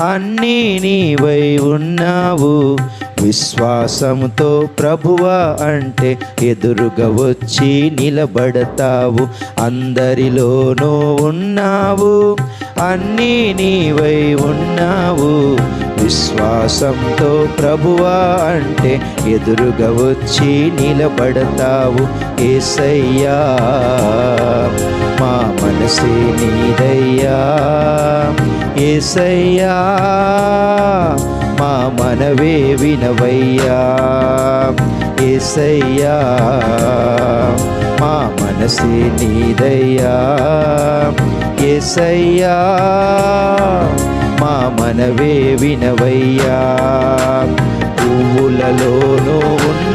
అన్నీ నీవై ఉన్నావు. విశ్వాసంతో ప్రభువా అంటే ఎదురుగా వచ్చి నిలబడతావు. అందరిలోనూ ఉన్నావు. అన్నీ నీవై ఉన్నావు. విశ్వాసంతో ప్రభువా అంటే ఎదురుగా వచ్చి నిలబడతావు. ఏసయ్యా మా మనసే నీదయ్యా ఏసయ్యా మా మనవే వినవయ్యా. ఏసయ్యా మా మనసే నీదయ్యా. ఏసయ్యా మా మనవే వినవయ్యా. పువ్వులలోనూ ఉన్న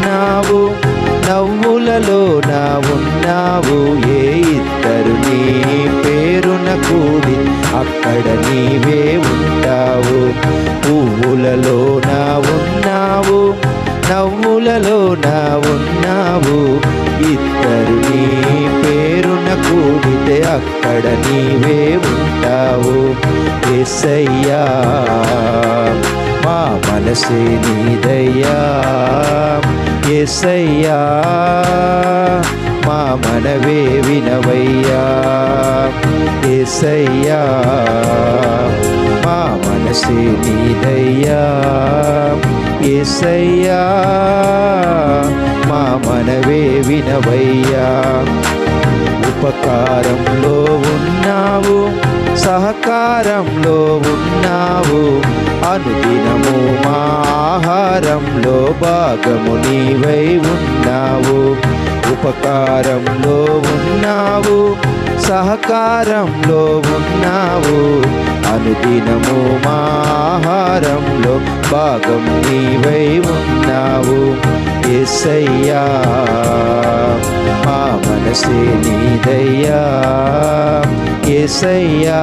అక్కడ నీవే ఉంటావు. పువ్వులలో నా ఉన్నావు. నవ్వులలో నా ఉన్నావు. ఇద్దరు నీ పేరున కూడితే అక్కడ నీవే ఉంటావు. ఎస్సయ్యా మా మనసే నీదయ్యా ఎస్సయ్యా మా మనవే వినవయ్యా. ఎస్సయ్యా మా మనసే నీదయ్యా. ఎస్సయ్యా మా మనవే వినవయ్యా. ఉపకారంలో ఉన్నావు సహకారంలో ఉన్నావు. అనుదినము మా ఆహారంలో భాగము నీవై ఉన్నావు. ఉపకారంలో ఉన్నావు సహకారంలో ఉన్నావు. అనుదినము మా ఆహారంలో భాగం నీవై ఉన్నావు. ఎస్సయ్యా మా మనసే నీదయ్యా. ఎస్సయ్యా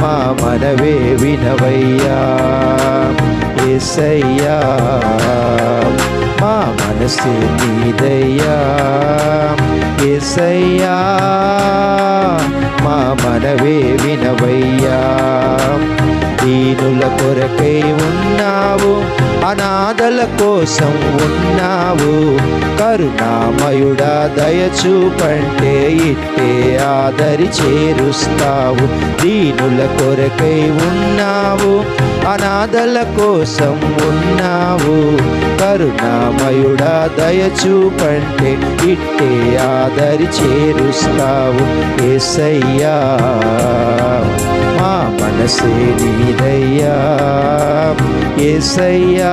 మా మనవే వినవయ్యా. ఎస్సయ్యా మనసు నీదయ్యా. ఎస్సయ్యా మా మనవే వినవయ్యా. దీనుల కొరకై ఉన్నావు అనాథల కోసం ఉన్నావు. కరుణామయుడా దయచూపంటే ఇట్టే ఆదరి చేరుస్తావు. దీనుల కొరకై ఉన్నావు అనాథల కోసం ఉన్నావు. కరుణామయుడా దయచూపంటే ఇట్టే ఆదరి చేరుస్తావు. ఏసయ్యా మా మనసే నీదయ్యా. ఏసయ్యా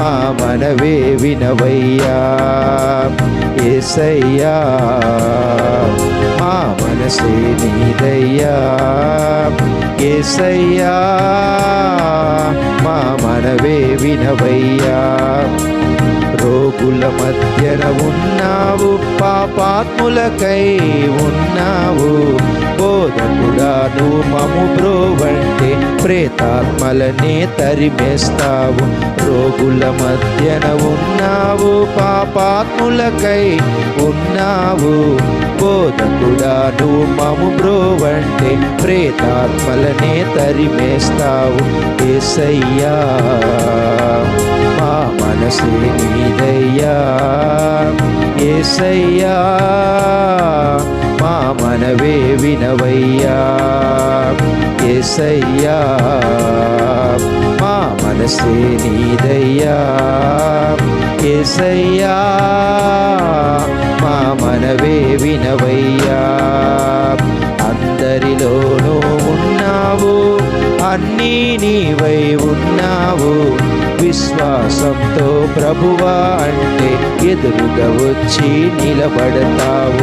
మా మనవే వినవయ్యా. ఏసయ్యా మా మనసే నీదయ్యా. ఏసయ్యా మా మనవే వినవయ్యా. రోగుల మధ్యన ఉన్నావు పాపాత్ములకై ఉన్నావు. బోధకుడా నువ్వు మము ప్రేతాత్మలనే తరిమేస్తావు. రోగుల మధ్యన ఉన్నావు పాపాత్ములకై ఉన్నావు. బోధకుడా నువ్వు మము బ్రోవంటే ప్రేతాత్మలనే తరిమేస్తావు. ఏసయ్యా మా మనసే నీదయ్యా. ఏసయ్యా మా మనవే వినవయ్యా. ఏసయ్యా మా మనసే నీదయ్యా. ఏసయ్యా మా మనవే వినవయ్యా. అందరిలోనూ ఉన్నావు అన్నీ నీవై ఉన్నావు. విశ్వాసంతో ప్రభువా అంటే ఎదురుగా వచ్చి నిలబడతావు.